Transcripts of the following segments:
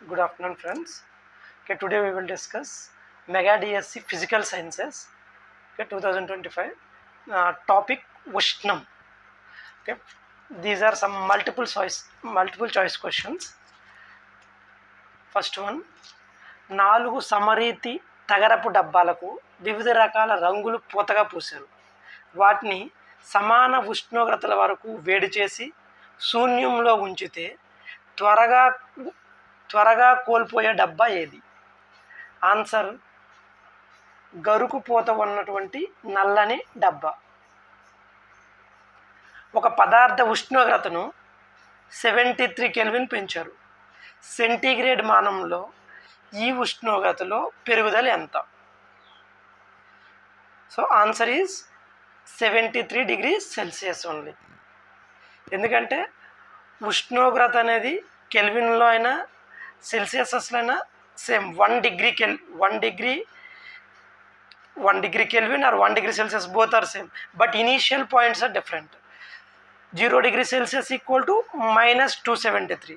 Good afternoon, friends. Okay, today we will discuss Mega DSC Physical Sciences, okay, 2025. Uh, topic Ushnam. Okay, these are some multiple choice multiple choice questions. First one నాలుగు సమరీతి తగరపు డబ్బాలకు వివిధ రకాల రంగులు పూతగా పూశారు వాటిని సమాన ఉష్ణోగ్రతల వరకు వేడి చేసి శూన్యంలో ఉంచితే త్వరగా త్వరగా కోల్పోయే డబ్బా ఏది? ఆన్సర్ గరుకు పూత ఉన్నటువంటి నల్లని డబ్బా. ఒక పదార్థ ఉష్ణోగ్రతను సెవెంటీ త్రీ కెల్విన్ పెంచారు. సెంటీగ్రేడ్ మానంలో ఈ ఉష్ణోగ్రతలో పెరుగుదల ఎంత? So answer is seventy three degree Celsius only. ఎందుకంటే ఉష్ణోగ్రత అనేది కెల్విన్లో అయినా సెల్సియసస్లో same one degree kel one degree one degree kelvin or one degree Celsius both are same. But initial points are different. Zero degree Celsius equal to minus two seventy three.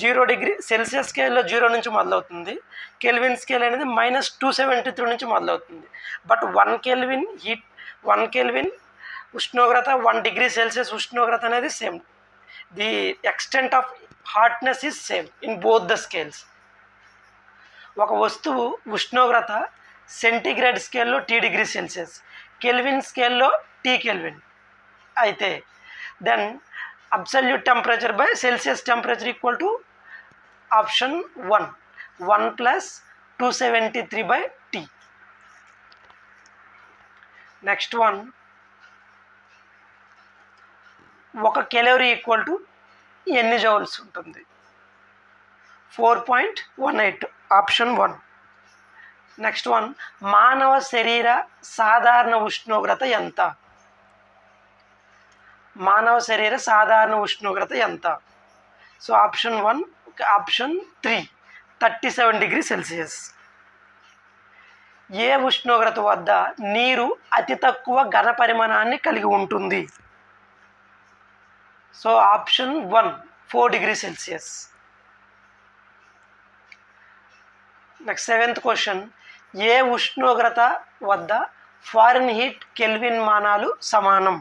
Zero degree Celsius స్కేల్లో zero నుంచి మొదలవుతుంది. Kelvin scale అనేది minus two seventy three నుంచి మొదలవుతుంది. But one kelvin heat one kelvin ఉష్ణోగ్రత one degree Celsius ఉష్ణోగ్రత అనేది same. The extent of hotness is same in both the scales ఒక వస్తువు ఉష్ణోగ్రత సెంటీగ్రేడ్ స్కేల్లో టీ డిగ్రీ సెల్సియస్ కెల్విన్ స్కేల్లో టీ కెల్విన్. అయితే then absolute temperature by Celsius temperature equal to option one one plus two seventy three by T next one ఒక calorie equal to ఎన్ని joules ఉంటుంది? Four point one eight option one. Next one మానవ శరీర సాధారణ ఉష్ణోగ్రత ఎంత? మానవ శరీర సాధారణ ఉష్ణోగ్రత ఎంత? So option one option three thirty seven degree Celsius. ఏ ఉష్ణోగ్రత వద్ద నీరు అతి తక్కువ ఘన పరిమాణాన్ని కలిగి ఉంటుంది? So option one four degree Celsius. Next seventh question. ఏ ఉష్ణోగ్రత వద్ద ఫారెన్ హీట్ కెల్విన్ మానాలు సమానం?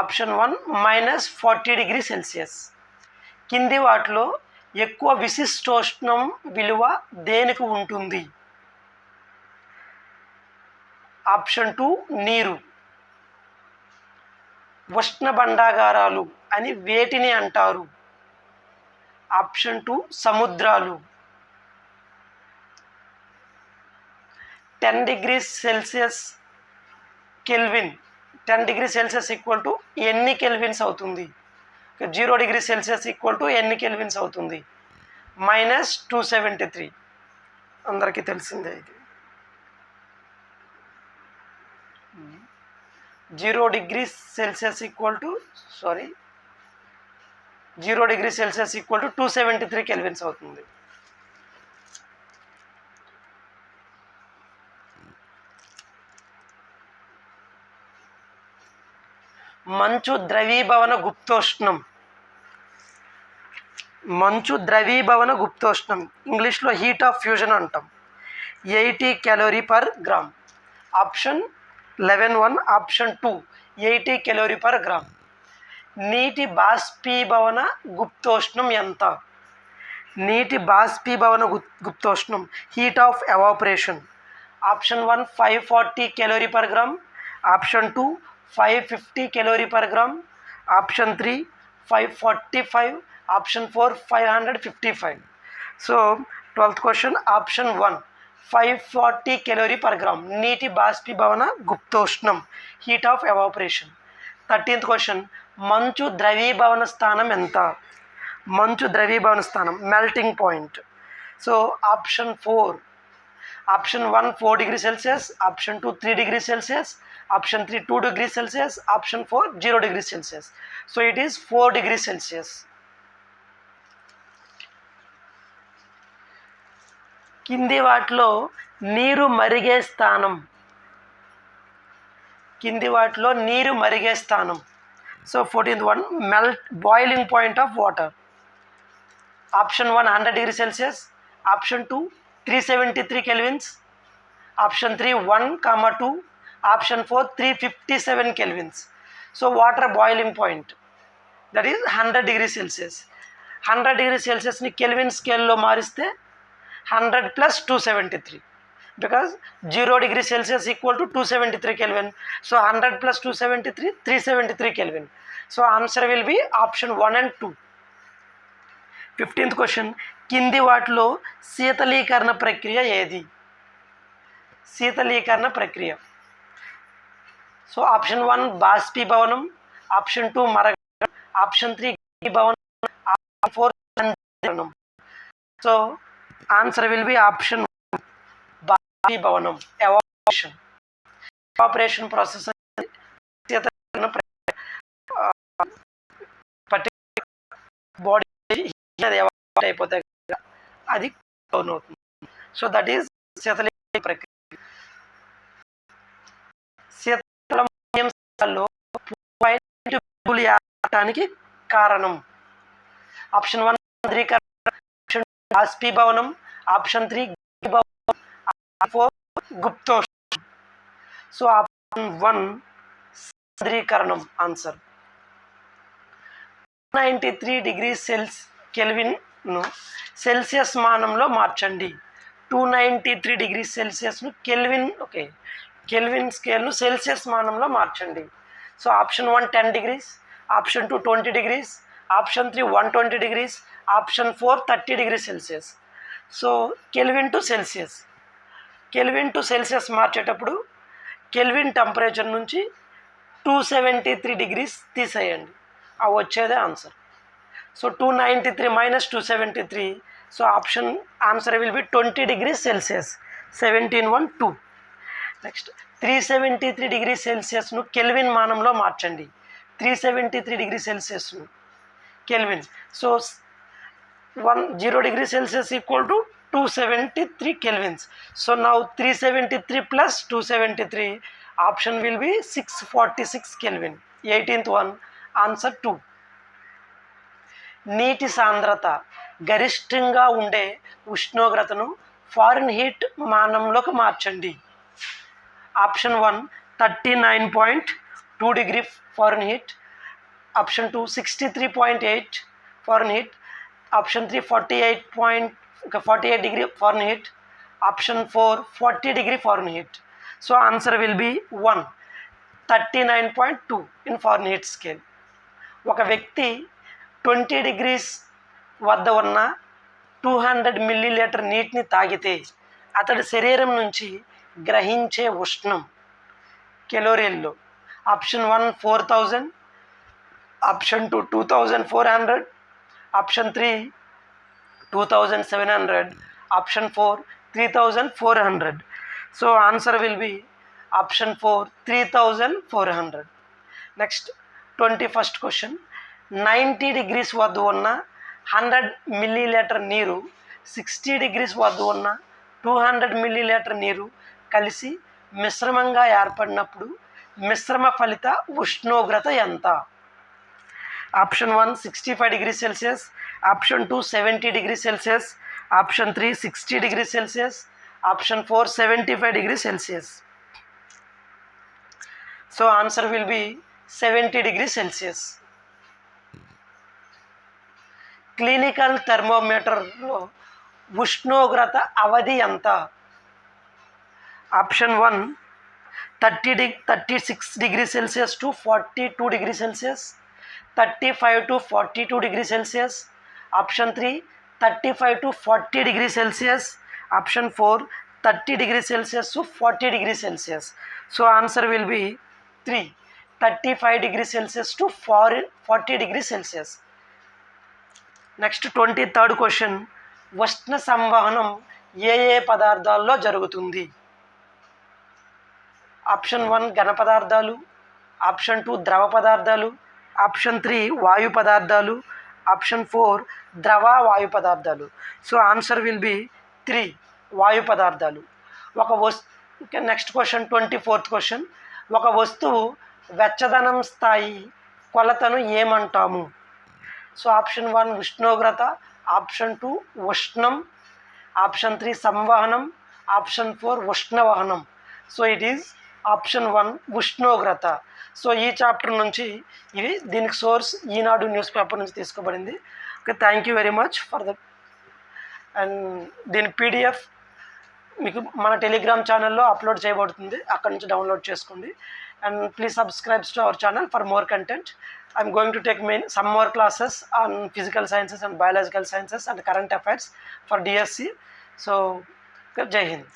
Option one minus forty degree Celsius. కింది వాటిలో ఎక్కువ విశిష్టోష్ణం విలువ దేనికి ఉంటుంది? ఆప్షన్ టూ నీరు. ఉష్ణ భండాగారాలు అని వేటిని అంటారు? ఆప్షన్ టూ సముద్రాలు. Ten degree Celsius kelvin. Ten degree Celsius equal to ఎన్ని కెల్విన్స్ అవుతుంది? Zero degree Celsius equal to ఎన్ని కెల్విన్స్ అవుతుంది? Minus two seventy three. అందరికీ తెలిసిందే ఇది. Zero degree Celsius equal to sorry zero degree Celsius equal to two seventy three kelvins అవుతుంది. మంచు ద్రవీభవన గుప్తోష్ణం. మంచు ద్రవీభవన గుప్తోష్ణం. ఇంగ్లీష్లో హీట్ ఆఫ్ ఫ్యూజన్ అంటాం. Eighty calorie per gram. Option eleven one option two eighty calorie per gram. నీటి బాష్పీభవన గుప్తోష్ణం ఎంత? నీటి బాష్పీభవన గు గుప్తోష్ణం heat of evaporation. Option one five forty calorie per gram. Option two five fifty calorie per gram. Option three five forty five. Option four five hundred fifty five. So twelfth question option one. Five forty calorie per gram. నీటి బాష్పీభవన గుప్తోష్ణం. Heat of evaporation. Thirteenth question. మంచు ద్రవీభవన స్థానం ఎంత? మంచు ద్రవీభవన స్థానం. Melting point. So option four. Option one four degree Celsius. Option two three degree Celsius. Option three two degree Celsius. Option four zero degree Celsius. So it is four degree Celsius. కింది వాటిలో నీరు మరిగే స్థానం. కింది వాటిలో నీరు మరిగే స్థానం. So fourteenth one melt boiling point of water option one hundred degree Celsius option two three seventy three kelvins option three one comma two option four three fifty seven kelvins so water boiling point that is hundred degree Celsius hundred degree సెల్సియస్ని kelvin స్కేల్లో మారిస్తే hundred plus two seventy three. Because zero degree Celsius equal to two seventy three kelvin. So hundred plus two seventy three three seventy three kelvin. So answer will be option one and two. Fifteenth question కింది వాటిలో శీతలీకరణ ప్రక్రియ ఏది? శీతలీకరణ ప్రక్రియ. So option one బాష్పీభవనం. Option two మరగ. Option three భవనం option four so answer will be option భవనం ఎవాపరేషన్ ఎవాపరేషన్ ప్రాసెస్ బాడీ అయిపోతే అది డౌన్ అవుతుంది. సో దట్ ఈస్ శీతలీకరణ ప్రక్రియ. శీతలలో ఏర్పడటానికి కారణం. ఆప్షన్ వన్ సాంద్రీకరణ బాష్పీభవనం option three option four so option one సాంద్రీకరణం answer. Ninety three degree cells కెల్విన్ను సెల్సియస్ మానంలో మార్చండి. టూ నైంటీ త్రీ డిగ్రీ సెల్సియస్ను కెల్విన్ ఓకే. కెల్విన్ స్కేల్ను సెల్సియస్ మానంలో మార్చండి. So option one ten degrees option two twenty degrees option three one twenty degrees option four thirty degree Celsius. So kelvin to Celsius. Kelvin to Celsius మార్చేటప్పుడు kelvin temperature నుంచి two seventy three degrees తీసేయండి. అవి వచ్చేదే answer. So two ninety three minus two seventy three. So option answer will be twenty degree Celsius. Seventeen one two. Next three seventy three degree సెల్సియస్ను kelvin మానంలో మార్చండి. Three seventy three degree సెల్సియస్ను. Kelvin. So one zero degree Celsius equal to two seventy three kelvins. So now three seventy three plus two seventy three option will be six forty six kelvin eighteenth one answer two నీటి సాంద్రత గరిష్టంగా ఉండే ఉష్ణోగ్రతను Fahrenheit మానంలోకి మార్చండి. Option one thirty nine point two degree Fahrenheit option two sixty three point eight Fahrenheit option three forty eight point forty eight degree Fahrenheit option four forty degree Fahrenheit so answer will be one. Thirty nine point two in Fahrenheit scale. ఒక వ్యక్తి twenty degrees వద్ద ఉన్న two hundred millilitre నీటిని తాగితే అతడి శరీరం నుంచి గ్రహించే ఉష్ణం కెలోరియల్లో option one four thousand option two two thousand four hundred option three two thousand seven hundred. Option four three thousand four hundred. So answer will be option four three thousand four hundred. Next twenty first question. Ninety degrees వద్ద ఉన్న hundred millilitre నీరు sixty degrees వద్ద ఉన్న two hundred millilitre నీరు కలిసి మిశ్రమంగా ఏర్పడినప్పుడు మిశ్రమ ఫలిత ఉష్ణోగ్రత ఎంత? Option one sixty five degree Celsius option two seventy degree Celsius option three sixty degree Celsius option four seventy five degree Celsius. So answer will be seventy degree Celsius. Clinical థర్మోమీటర్లో ఉష్ణోగ్రత అవధి ఎంత? Option one thirty dig thirty six degree Celsius to forty two degree Celsius thirty five to forty two degree Celsius. Option three thirty five to forty degree Celsius. Option four thirty degree Celsius to forty degree Celsius. So answer will be three thirty five degree Celsius to far forty degree Celsius. Next twenty third question ఉష్ణ సంవహనం ఏ ఏ పదార్థాల్లో జరుగుతుంది? Option one ఘన పదార్థాలు. Option two ద్రవ పదార్థాలు. Option three వాయు పదార్థాలు ఆప్షన్ ఫోర్ ద్రవ వాయు పదార్థాలు. So answer will be three వాయు పదార్థాలు. ఒక వస్తు next question twenty fourth question. ఒక వస్తువు వెచ్చదనం స్థాయి కొలతను ఏమంటాము? సో ఆప్షన్ వన్ ఉష్ణోగ్రత ఆప్షన్ టూ ఉష్ణం ఆప్షన్ త్రీ సంవహనం option four ఉష్ణవహనం. So it is option one ఉష్ణోగ్రత. సో ఈ చాప్టర్ నుంచి ఇది దీనికి సోర్స్ ఈనాడు న్యూస్ పేపర్ నుంచి తీసుకోబడింది. Okay thank you very much for the and దీని పీడిఎఫ్ మీకు మన టెలిగ్రామ్ ఛానల్లో అప్లోడ్ చేయబడుతుంది. అక్కడ నుంచి డౌన్లోడ్ చేసుకోండి. And please subscribes to our channel for more content. I'm going to take main some more classes on physical sciences and biological sciences and current affairs for DSC. So జై హింద్.